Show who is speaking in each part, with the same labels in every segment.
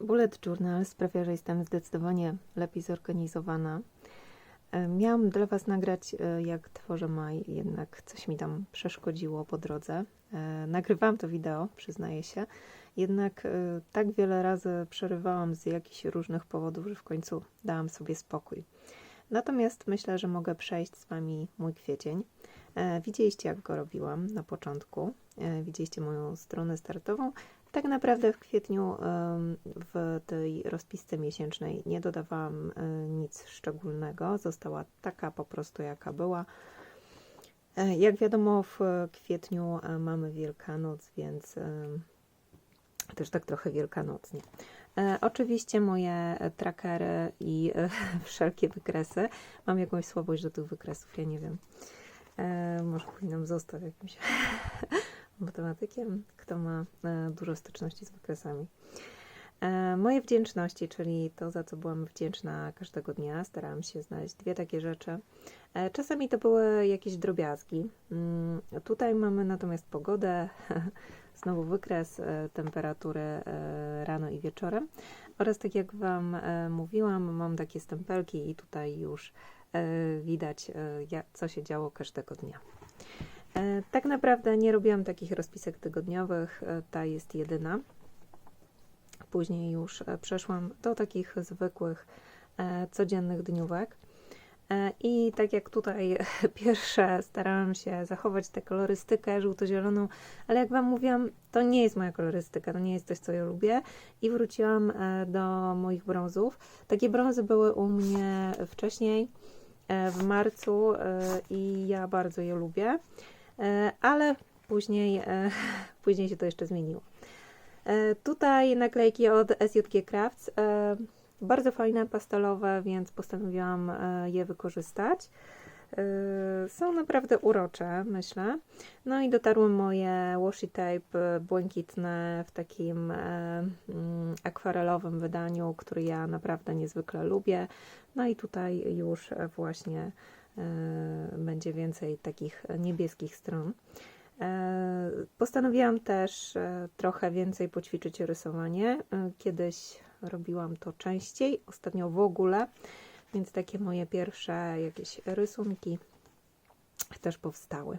Speaker 1: Bullet Journal sprawia, że jestem zdecydowanie lepiej zorganizowana. E, Miałam dla Was nagrać, e, jak tworzę maj, jednak coś mi tam przeszkodziło po drodze. E, Nagrywałam to wideo, przyznaję się, jednak tak wiele razy przerywałam z jakichś różnych powodów, że w końcu dałam sobie spokój. Natomiast myślę, że mogę przejść z Wami mój kwiecień. Widzieliście, jak go robiłam na początku. Widzieliście moją stronę startową. Tak naprawdę w kwietniu w tej rozpisce miesięcznej nie dodawałam e, nic szczególnego. Została taka po prostu, jaka była. E, Jak wiadomo, w kwietniu e, mamy Wielkanoc, więc też tak trochę wielkanocnie. Oczywiście moje trackery i wszelkie wykresy. Mam jakąś słabość do tych wykresów, ja nie wiem. Może powinnam zostać jakimś matematykiem, kto ma e, dużo styczności z wykresami. E, moje wdzięczności, czyli to, za co byłam wdzięczna każdego dnia, starałam się znaleźć dwie takie rzeczy. E, czasami to były jakieś drobiazgi. Mm, tutaj mamy natomiast pogodę, znowu wykres temperatury rano i wieczorem oraz tak jak Wam mówiłam, mam takie stempelki i tutaj już widać, co się działo każdego dnia. E, Tak naprawdę nie robiłam takich rozpisek tygodniowych, e, ta jest jedyna. Później już e, przeszłam do takich zwykłych, codziennych dniówek. I tak jak tutaj pierwsze starałam się zachować tę kolorystykę żółto-zieloną, ale jak Wam mówiłam, to nie jest moja kolorystyka, to nie jest coś, co ja lubię. I wróciłam do moich brązów. Takie brązy były u mnie wcześniej, w marcu i ja bardzo je lubię, ale później, e, później się to jeszcze zmieniło. E, Tutaj naklejki od SJG Crafts. e, Bardzo fajne, pastelowe, więc postanowiłam e, je wykorzystać. E, Są naprawdę urocze, myślę. No i dotarły moje washi tape e, błękitne w takim e, mm, akwarelowym wydaniu, który ja naprawdę niezwykle lubię. No i tutaj już e, właśnie e, będzie więcej takich niebieskich stron. E, Postanowiłam też e, trochę więcej poćwiczyć rysowanie. E, Kiedyś robiłam to częściej, ostatnio w ogóle, więc takie moje pierwsze jakieś rysunki też powstały.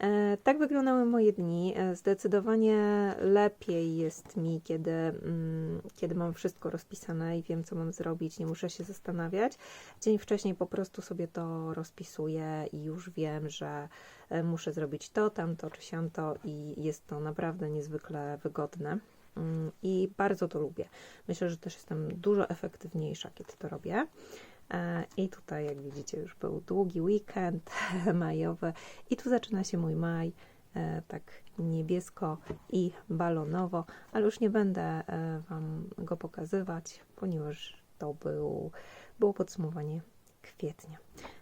Speaker 1: E, Tak wyglądały moje dni. E, Zdecydowanie lepiej jest mi, kiedy, mm, kiedy mam wszystko rozpisane i wiem, co mam zrobić, nie muszę się zastanawiać. Dzień wcześniej po prostu sobie to rozpisuję i już wiem, że e, muszę zrobić to, tamto czy siamto i jest to naprawdę niezwykle wygodne. Mm, I bardzo to lubię. Myślę, że też jestem dużo efektywniejsza, kiedy to robię. E, I tutaj, jak widzicie, już był długi weekend majowy, i tu zaczyna się mój maj, e, tak niebiesko i balonowo, ale już nie będę e, Wam go pokazywać, ponieważ to był, było podsumowanie kwietnia.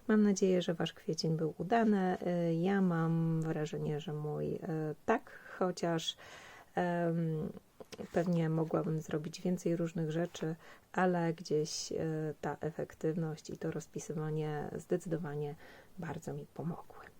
Speaker 1: Mam nadzieję, że Wasz kwiecień był udany. Ja mam wrażenie, że mój tak, chociaż em, pewnie mogłabym zrobić więcej różnych rzeczy, ale gdzieś e, ta efektywność i to rozpisywanie zdecydowanie bardzo mi pomogły.